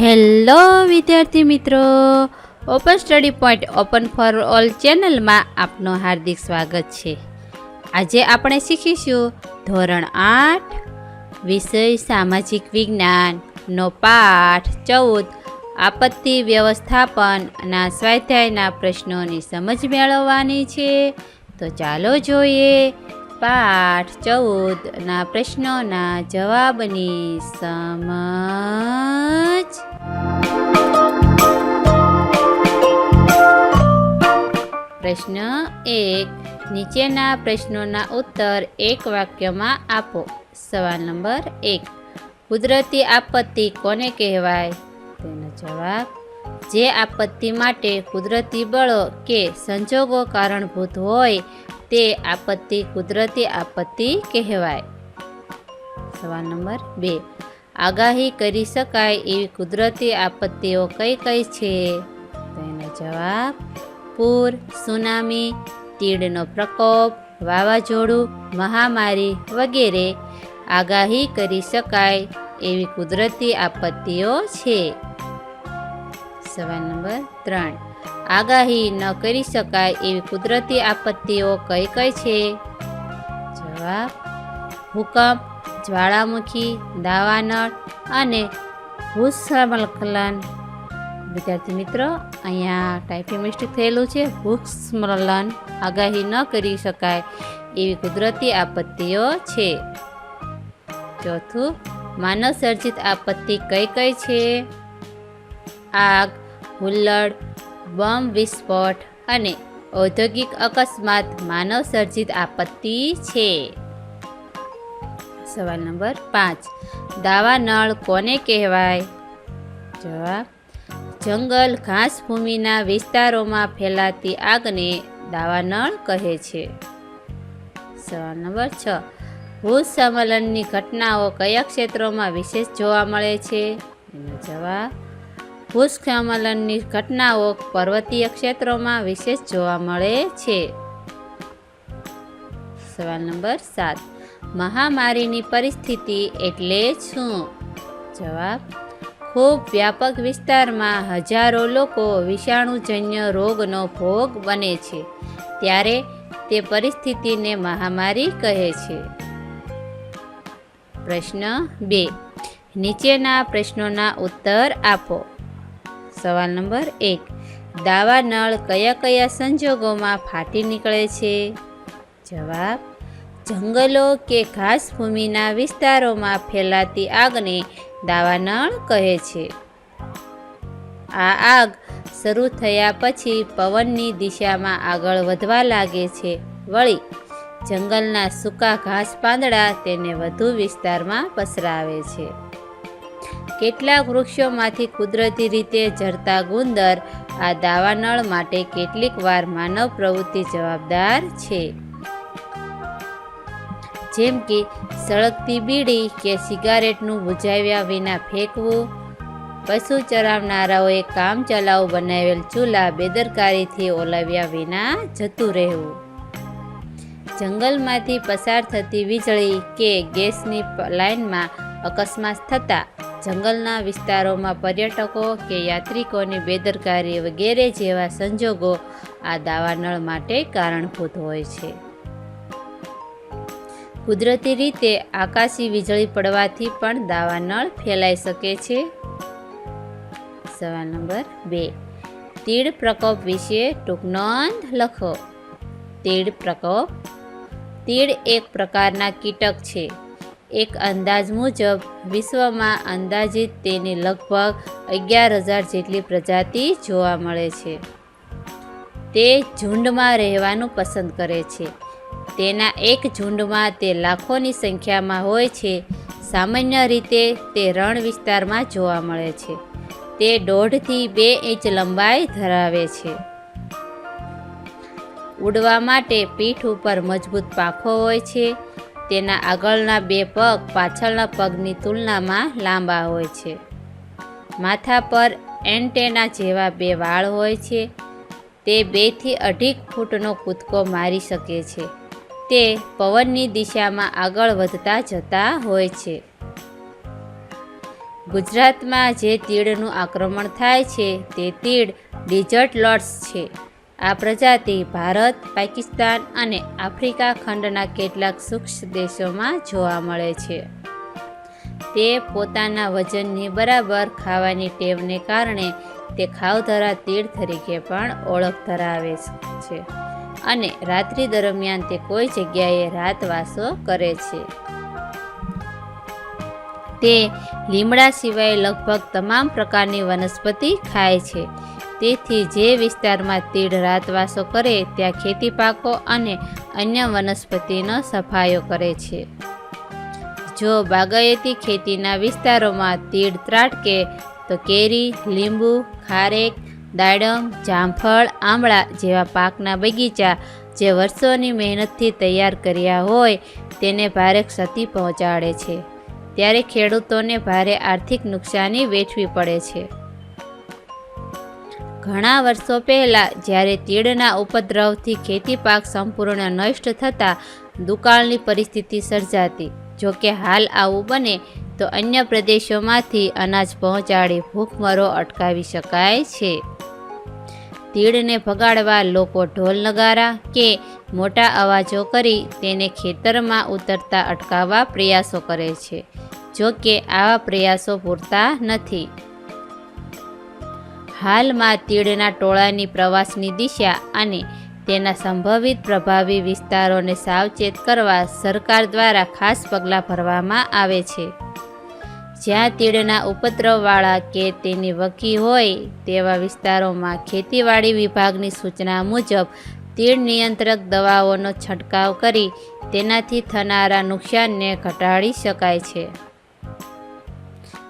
Hello વિદ્યાર્થી મિત્રો. Open study point open for all ચેનલમાં આપનું હાર્દિક સ્વાગત છે. આજે આપણે શીખીશું ધોરણ આઠ, વિષય સામાજિક વિજ્ઞાનનો પાઠ ચૌદ, આપત્તિ વ્યવસ્થાપનના સ્વાધ્યાયના પ્રશ્નોની સમજ મેળવવાની છે. તો ચાલો જોઈએ પાઠ ચૌદના પ્રશ્નોના જવાબની સમજ. પ્રશ્ન એક. નીચેના પ્રશ્નોના ઉત્તર એક વાક્યમાં આપો. સવાલ નંબર એક. કુદરતી આપત્તિ કોને કહેવાય? તેનો જવાબ, જે આપત્તિ માટે કુદરતી બળો કે સંજોગો કારણભૂત હોય, તે આપત્તિ કુદરતી આપત્તિ કહેવાય. સવાલ નંબર બે. આગાહી કરી શકાય એવી કુદરતી આપત્તિઓ કઈ કઈ છે? તેનો જવાબ પૂર, સુનામી, તીડનો પ્રકોપ, વાવાઝોડું, મહામારી વગેરે આગાહી કરી શકાય એવી કુદરતી આપત્તિઓ છે. સવાલ નંબર ત્રણ. આગાહી ન કરી શકાય એવી કુદરતી આપત્તિઓ કઈ કઈ છે? જવાબ, ભૂકંપ, જ્વાળામુખી, દાવાનળ અને ભૂસ્ખલન. વિદ્યાર્થી મિત્રો, અહીંયા ટાઈપિંગ મિસ્ટેક થયેલું છે. ભૂસ્ખલન આગાહી ન કરી શકાય એવી કુદરતી આપત્તિઓ છે. ચોથું માનવ સર્જિત આપત્તિ કઈ કઈ છે? આગ, હુલ્લડ બોમ્બ વિસ્ફોટ અને ઔદ્યોગિક અકસ્માત માનવ સર્જિત આપત્તિ છે. સવાલ નંબર પાંચ, દાવા નળ કોને કહેવાય? જવાબ જંગલ ઘાસભૂમિના વિસ્તારોમાં ફેલાતી આગને દાવાનળ કહે છે. સવાલ નંબર છ. ભૂસ્ખલનની ઘટનાઓ કયા ક્ષેત્રોમાં વિશેષ જોવા મળે છે? એનો જવાબ ભૂસ્ખલનની ઘટનાઓ પર્વતીય ક્ષેત્રોમાં વિશેષ જોવા મળે છે. સવાલ નંબર સાત. મહામારીની પરિસ્થિતિ એટલે શું? જવાબ ખૂબ વ્યાપક વિસ્તારમાં હજારો લોકો વિષાણુજન્ય રોગનો ભોગ બને છે. ત્યારે તે પરિસ્થિતિને મહામારી કહે છે. પ્રશ્ન બે. નીચેના પ્રશ્નોના ઉત્તર આપો. સવાલ નંબર એક. દાવા નળ કયા કયા સંજોગોમાં ફાટી નીકળે છે? જવાબ. જંગલો કે ઘાસભૂમિના વિસ્તારોમાં ફેલાતી આગને દાવાનળ કહે છે. આ આગ શરૂ થયા પછી પવનની દિશામાં આગળ વધવા લાગે છે. વળી, જંગલના સૂકા ઘાસ પાંદડા તેને વધુ વિસ્તારમાં પસરાવે છે. કેટલાક વૃક્ષોમાંથી કુદરતી રીતે ઝરતા ગુંદર આ દાવાનળ માટે કેટલીક વાર માનવ પ્રવૃત્તિ જવાબદાર છે. જેમ કે સળગતી બીડી કે સિગારેટનું બુઝાવ્યા વિના ફેંકવું, પશુ ચરાવનારાઓએ કામ ચલાવ બનાવેલ ચૂલા બેદરકારીથી ઓલવ્યા વિના જતું રહેવું. જંગલમાંથી પસાર થતી વીજળી કે ગેસની લાઇનમાં અકસ્માત થતાં જંગલના વિસ્તારોમાં પર્યટકો કે યાત્રિકોની બેદરકારી વગેરે જેવા સંજોગો આ દાવાનળ માટે કારણભૂત હોય છે. કુદરતી રીતે આકાશી વીજળી પડવાથી પણ દાવાનળ ફેલાઈ શકે છે. સવાલ નંબર બે. તીડ પ્રકોપ વિશે ટૂંક નોંધ લખો. તીડ પ્રકોપ. તીડ એક પ્રકારના કીટક છે. એક અંદાજ મુજબ, વિશ્વમાં અંદાજિત તેની લગભગ અગિયાર હજાર જેટલી પ્રજાતિ જોવા મળે છે. તે ઝુંડમાં રહેવાનું પસંદ કરે છે. તેના એક ઝુંડમાં તે લાખોની સંખ્યામાં હોય છે. સામાન્ય રીતે તે રણ વિસ્તારમાં જોવા મળે છે. તે દોઢથી બે ઇંચ લંબાઈ ધરાવે છે. ઉડવા માટે પીઠ ઉપર મજબૂત પાંખો હોય છે. તેના આગળના બે પગ પાછળના પગની તુલનામાં લાંબા હોય છે. માથા પર એન્ટેના જેવા બે વાળ હોય છે. તે બેથી અઢી ફૂટનો કૂદકો મારી શકે છે. તે પવનની દિશામાં આગળ વધતા જતા હોય છે. ગુજરાતમાં જે તીડનું આક્રમણ થાય છે તે તીડ ડિઝર્ટ લોટ્સ છે. આ પ્રજાતિ ભારત, પાકિસ્તાન અને આફ્રિકા ખંડના કેટલાક સૂક્ષ્મ દેશોમાં જોવા મળે છે. તે પોતાના વજનની બરાબર ખાવાની ટેવને કારણે તે ખાવધરા તીડ તરીકે પણ ઓળખ ધરાવે છે. અને રાત્રિ દરમિયાન તે કોઈ જગ્યાએ રાતવાસો કરે છે. તે લીમડા સિવાય લગભગ તમામ પ્રકારની વનસ્પતિ ખાય છે. તેથી જે વિસ્તારમાં તીડ રાતવાસો કરે, ત્યાં ખેતી પાકો અને અન્ય વનસ્પતિનો સફાયો કરે છે. જો બાગાયતી ખેતીના વિસ્તારોમાં તીડ ત્રાટકે, તો કેરી, લીંબુ, ખારેક દાડમ, જામફળ, આમળા જેવા પાકના બગીચા જે વર્ષોની મહેનતથી તૈયાર કર્યા હોય તેને ભારે ક્ષતિ પહોંચાડે છે. ત્યારે ખેડૂતોને ભારે આર્થિક નુકસાની વેઠવી પડે છે. ઘણા વર્ષો પહેલાં જ્યારે તીડના ઉપદ્રવથી ખેતી પાક સંપૂર્ણ નષ્ટ થતાં દુકાળની પરિસ્થિતિ સર્જાતી. જો કે હાલ આવું બને તો અન્ય પ્રદેશોમાંથી અનાજ પહોંચાડી ભૂખમરો અટકાવી શકાય છે. તીડને ભગાડવા લોકો ઢોલ નગારા કે મોટા અવાજો કરી તેને ખેતરમાં ઉતરતા અટકાવવા પ્રયાસો કરે છે, જો કે આવા પ્રયાસો પૂરતા નથી. હાલમાં તીડના ટોળાની પ્રવાસની દિશા અને તેના સંભવિત પ્રભાવી વિસ્તારોને સાવચેત કરવા સરકાર દ્વારા ખાસ પગલાં ભરવામાં આવે છે. જ્યાં તીડના ઉપદ્રવવાળા કે તેની વકી હોય તેવા વિસ્તારોમાં ખેતીવાડી વિભાગની સૂચના મુજબ તીડ નિયંત્રક દવાઓનો છંટકાવ કરી તેનાથી થનારા નુકસાનને ઘટાડી શકાય છે.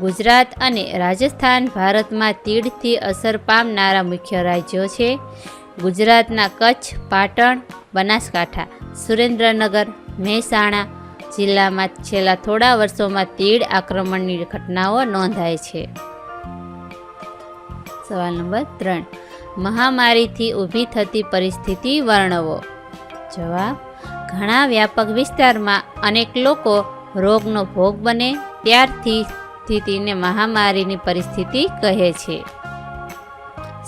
ગુજરાત અને રાજસ્થાન ભારતમાં તીડથી અસર પામનારા મુખ્ય રાજ્યો છે. ગુજરાતના કચ્છ, પાટણ, બનાસકાંઠા, સુરેન્દ્રનગર, મહેસાણા જિલ્લામાં છેલ્લા થોડા વર્ષોમાં તીડ આક્રમણની ઘટનાઓ નોંધાય છે. સવાલ નંબર ત્રણ. મહામારીથી ઊભી થતી પરિસ્થિતિ વર્ણવો. જવાબ, ઘણા વ્યાપક વિસ્તારમાં અનેક લોકો રોગનો ભોગ બને ત્યારથી સ્થિતિને મહામારીની પરિસ્થિતિ કહે છે.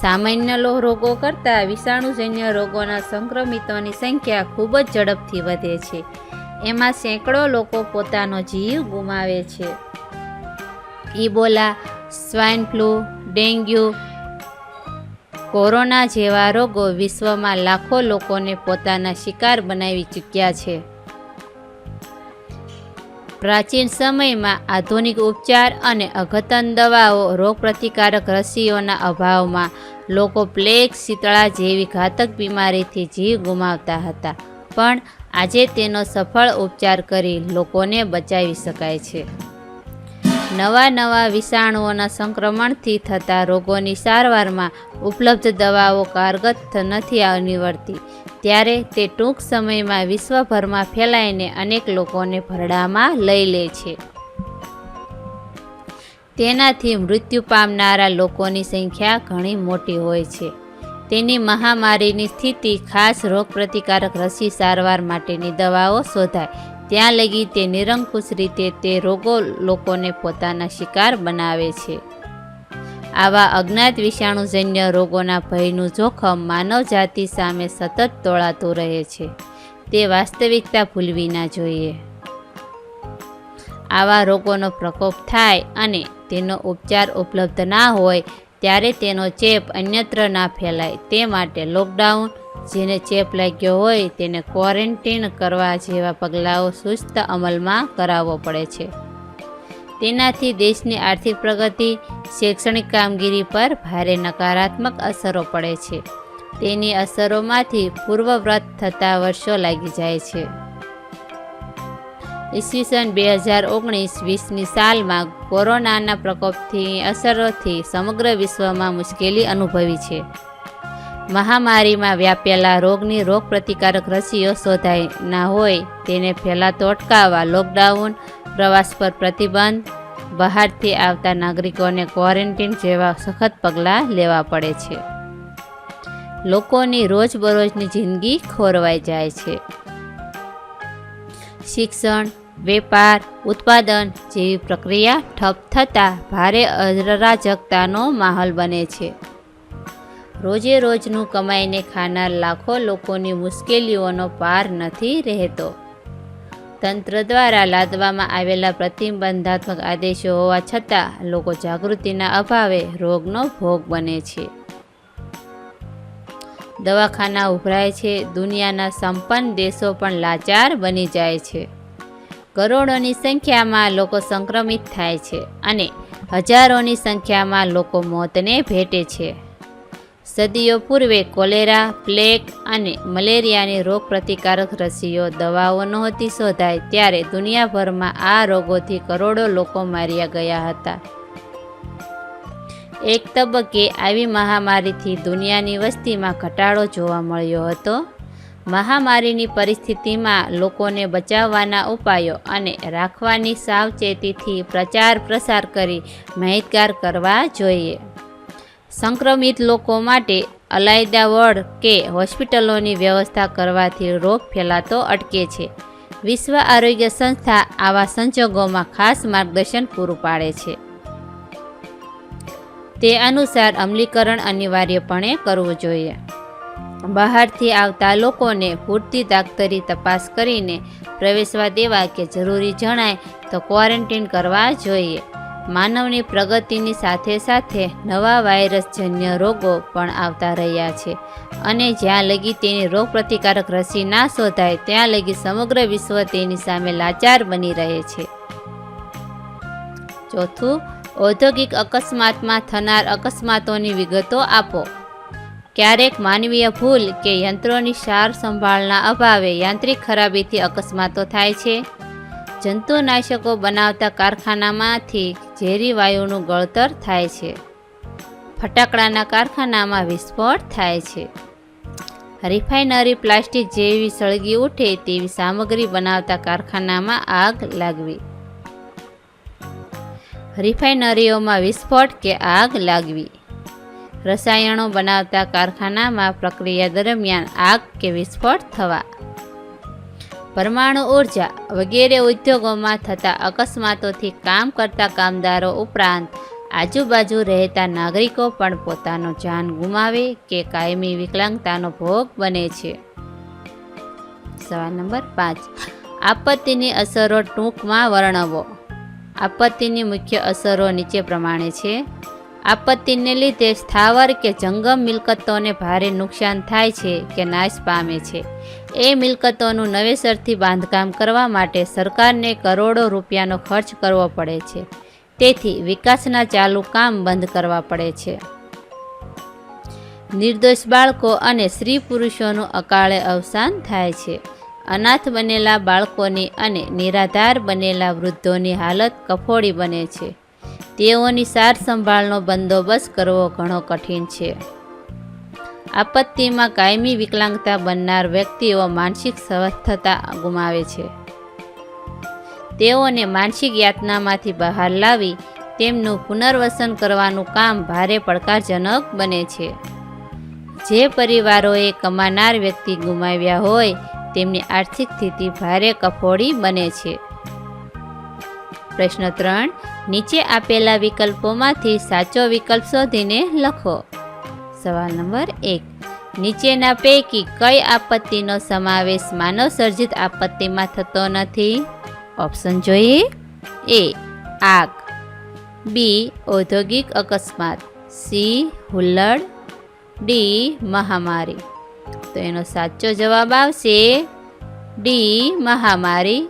સામાન્ય રોગો કરતાં વિષાણુજન્ય રોગોના સંક્રમિતોની સંખ્યા ખૂબ જ ઝડપથી વધે છે. એમાં સેંકડો લોકો પોતાનો જીવ ગુમાવે છે. Ebola swine flu, dengue, corona જેવા રોગો વિશ્વમાં લાખો લોકોને પોતાના શિકાર બનાવી ચૂક્યા છે. પ્રાચીન સમયમાં આધુનિક ઉપચાર અને અઘતન દવાઓ રોગપ્રતિકારક રસીઓના અભાવમાં લોકો પ્લેગ, શીતળા જેવી ઘાતક બીમારીથી જીવ ગુમાવતા હતા. પણ આજે તેનો સફળ ઉપચાર કરી લોકોને બચાવી શકાય છે. નવા નવા વિષાણુઓના સંક્રમણથી થતા રોગોની સારવારમાં ઉપલબ્ધ દવાઓ કારગત નથી નીવડતી ત્યારે તે ટૂંક સમયમાં વિશ્વભરમાં ફેલાઈને અનેક લોકોને ભરડામાં લઈ લે છે. તેનાથી મૃત્યુ પામનારા લોકોની સંખ્યા ઘણી મોટી હોય છે. તેની મહામારીની સ્થિતિ ખાસ રોગપ્રતિકારક રસી સારવાર માટેની દવાઓ શોધાય. ત્યાં લગી તે નિરંકુશ રીતે તે રોગો લોકોને પોતાના શિકાર બનાવે છે. આવા અજ્ઞાત વિષાણુજન્ય રોગોના ભયનું જોખમ માનવજાતિ સામે સતત તોળાતું રહે છે. તે વાસ્તવિકતા ભૂલવી ના જોઈએ. આવા રોગોનો પ્રકોપ થાય અને તેનો ઉપચાર ઉપલબ્ધ ના હોય ત્યારે તેનો ચેપ અન્યત્ર ના ફેલાય. તે માટે લોકડાઉન જેને ચેપ લાગ્યો હોય તેને ક્વોરન્ટીન કરવા જેવા પગલાઓ સુસ્ત અમલમાં કરાવવો પડે છે. તેનાથી દેશની આર્થિક પ્રગતિ, શૈક્ષણિક કામગીરી પર ભારે નકારાત્મક અસરો પડે છે. તેની અસરોમાંથી પૂર્વવ્રત થતા વર્ષો લાગી જાય છે. ઈસવીસન બે હજાર ઓગણીસ વીસની સાલમાં કોરોનાના પ્રકોપથી, અસરોથી સમગ્ર વિશ્વમાં મુશ્કેલી અનુભવી છે. મહામારીમાં વ્યાપેલા રોગની રોગપ્રતિકારક રસીઓ શોધાઈ ના હોય તેને ફેલાતો અટકાવવા લોકડાઉન, પ્રવાસ પર પ્રતિબંધ, બહારથી આવતા નાગરિકોને ક્વોરન્ટીન જેવા સખત પગલાં લેવા પડે છે. લોકોની રોજબરોજની જિંદગી ખોરવાઈ જાય છે. શિક્ષણ વેપાર, ઉત્પાદન જેવી પ્રક્રિયા ઠપ થતાં ભારે અરાજકતાનો માહોલ બને છે. રોજે રોજનું કમાઈને ખાનાર લાખો લોકોની મુશ્કેલીઓનો પાર નથી રહેતો. તંત્ર દ્વારા લાદવામાં આવેલા પ્રતિબંધાત્મક આદેશો હોવા છતાં લોકો જાગૃતિના અભાવે રોગનો ભોગ બને છે. દવાખાના ઉભરાય છે, દુનિયાના સંપન્ન દેશો પણ લાચાર બની જાય છે. કરોડોની સંખ્યામાં લોકો સંક્રમિત થાય છે અને હજારોની સંખ્યામાં લોકો મોતને ભેટે છે. સદીઓ પૂર્વે કોલેરા, પ્લેગ અને મલેરિયાની રોગપ્રતિકારક રસીઓ, દવાઓ નહોતી શોધાય ત્યારે દુનિયાભરમાં આ રોગોથી કરોડો લોકો માર્યા ગયા હતા. એક તબક્કે આવી મહામારીથી દુનિયાની વસ્તીમાં ઘટાડો જોવા મળ્યો હતો. મહામારીની પરિસ્થિતિમાં લોકોને બચાવવાના ઉપાયો અને રાખવાની સાવચેતીથી પ્રચાર પ્રસાર કરી માહિતગાર કરવા જોઈએ. સંક્રમિત લોકો માટે અલાયદા વોર્ડ કે હોસ્પિટલોની વ્યવસ્થા કરવાથી રોગ ફેલાતો અટકે છે. વિશ્વ આરોગ્ય સંસ્થા આવા સંજોગોમાં ખાસ માર્ગદર્શન પૂરું પાડે છે. તે અનુસાર અમલીકરણ અનિવાર્યપણે કરવું જોઈએ. બહારથી આવતા લોકોને પૂરતી ડાક્ટરી તપાસ કરીને પ્રવેશવા દેવા કે જરૂરી જણાય તો ક્વોરન્ટીન કરવા જોઈએ. માનવની પ્રગતિની સાથે સાથે નવા વાયરસજન્ય રોગો પણ આવતા રહ્યા છે અને જ્યાં લગી તેની રોગપ્રતિકારક રસી ના શોધાય, ત્યાં લગી સમગ્ર વિશ્વ તેની સામે લાચાર બની રહે છે. ચોથું, ઔદ્યોગિક અકસ્માતમાં થનાર અકસ્માતોની વિગતો આપો. ક્યારેક માનવીય ભૂલ કે યંત્રોની સાર સંભાળના અભાવે યાંત્રિક ખરાબીથી અકસ્માતો થાય છે. જંતુનાશકો બનાવતા કારખાનામાંથી ઝેરી વાયુનું ગળતર થાય છે. ફટાકડાના કારખાનામાં વિસ્ફોટ થાય છે. રિફાઇનરી પ્લાસ્ટિક જેવી સળગી ઉઠે તેવી સામગ્રી બનાવતા કારખાનામાં આગ લાગવી. રિફાઇનરીઓમાં વિસ્ફોટ કે આગ લાગવી. રસાયણો બનાવતા કારખાનામાં પ્રક્રિયા દરમિયાન આગ કે વિસ્ફોટ થવા. પરમાણુ ઊર્જા વગેરે ઉદ્યોગોમાં થતા અકસ્માતોથી કામ કરતા કામદારો ઉપરાંત આજુબાજુ રહેતા નાગરિકો પણ પોતાનો જાન ગુમાવે કે કાયમી વિકલાંગતાનો ભોગ બને છે. સવાલ નંબર પાંચ. આપત્તિની અસરો ટૂંકમાં વર્ણવો. આપત્તિની મુખ્ય અસરો નીચે પ્રમાણે છે. આપત્તિને લીધે સ્થાવર કે જંગમ મિલકતોને ભારે નુકસાન થાય છે કે નાશ પામે છે. એ મિલકતોનું નવેસરથી બાંધકામ કરવા માટે સરકારને કરોડો રૂપિયાનો ખર્ચ કરવો પડે છે. તેથી વિકાસના ચાલુ કામ બંધ કરવા પડે છે. નિર્દોષ બાળકો અને સ્ત્રી પુરુષોનું અકાળે અવસાન થાય છે. અનાથ બનેલા બાળકોની અને નિરાધાર બનેલા વૃદ્ધોની હાલત કફોડી બને છે. તેઓની સાર સંભાળનો બંદોબસ્ત કરવો ઘણો કઠિન છે. આપત્તિમાં કાયમી વિકલાંગતા બનનાર વ્યક્તિઓ માનસિક સ્વસ્થતા ગુમાવે છે. તેઓને માનસિક યાતનામાંથી બહાર લાવી તેમનું પુનર્વસન કરવાનું કામ ભારે પડકારજનક બને છે. જે પરિવારોએ કમાનાર વ્યક્તિ ગુમાવ્યા હોય તેમની આર્થિક સ્થિતિ ભારે કફોડી બને છે. પ્રશ્ન ત્રણ નીચે આપેલા વિકલ્પોમાંથી સાચો વિકલ્પ શોધીને લખો. સવાલ નંબર એક. નીચેના પૈકી કઈ આપત્તિનો સમાવેશ માનવ સર્જિત આપત્તિમાં થતો નથી? ઓપ્શન જોઈએ. એ. આગ. બી. ઔદ્યોગિક અકસ્માત. સી. હુલ્લડ. ડી. મહામારી. તો એનો સાચો જવાબ આવશે ડી. મહામારી.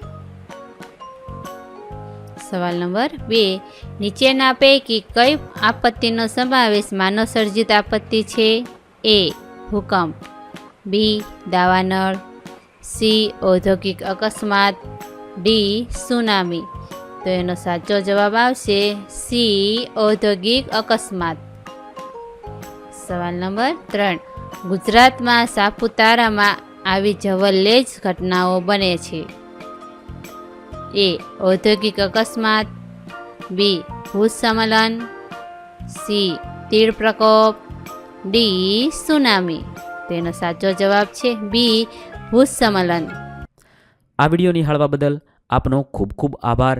સવાલ નંબર બે. નીચેના પૈકી કઈ આપત્તિનો સમાવેશ માનવ સર્જિત આપત્તિ છે? એ. ભૂકંપ. બી. દાવાનળ. સી. ઔદ્યોગિક અકસ્માત. ડી. સુનામી. તો એનો સાચો જવાબ આવશે સી. ઔદ્યોગિક અકસ્માત. સવાલ નંબર ત્રણ. ગુજરાતમાં સાપુતારામાં આવી જવલ્લે જ ઘટનાઓ બને છે. એ ઔદ્યોગિક અકસ્માત. બી ભૂસમલન સી, તીડ પ્રકોપ. D, tsunami. તેનો સાચો જવાબ છે બી ભૂસમલન આ વીડિયો નિહાળવા બદલ આપનો ખૂબ ખૂબ આભાર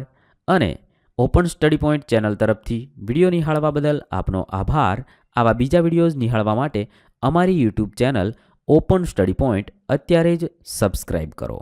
અને ઓપન સ્ટડી પોઈન્ટ ચેનલ તરફથી વીડિયો નિહાળવા બદલ આપનો આભાર. આવા બીજા વિડીયોઝ નિહાળવા માટે અમારી YouTube channel open study point અત્યારે જ સબસ્ક્રાઈબ કરો.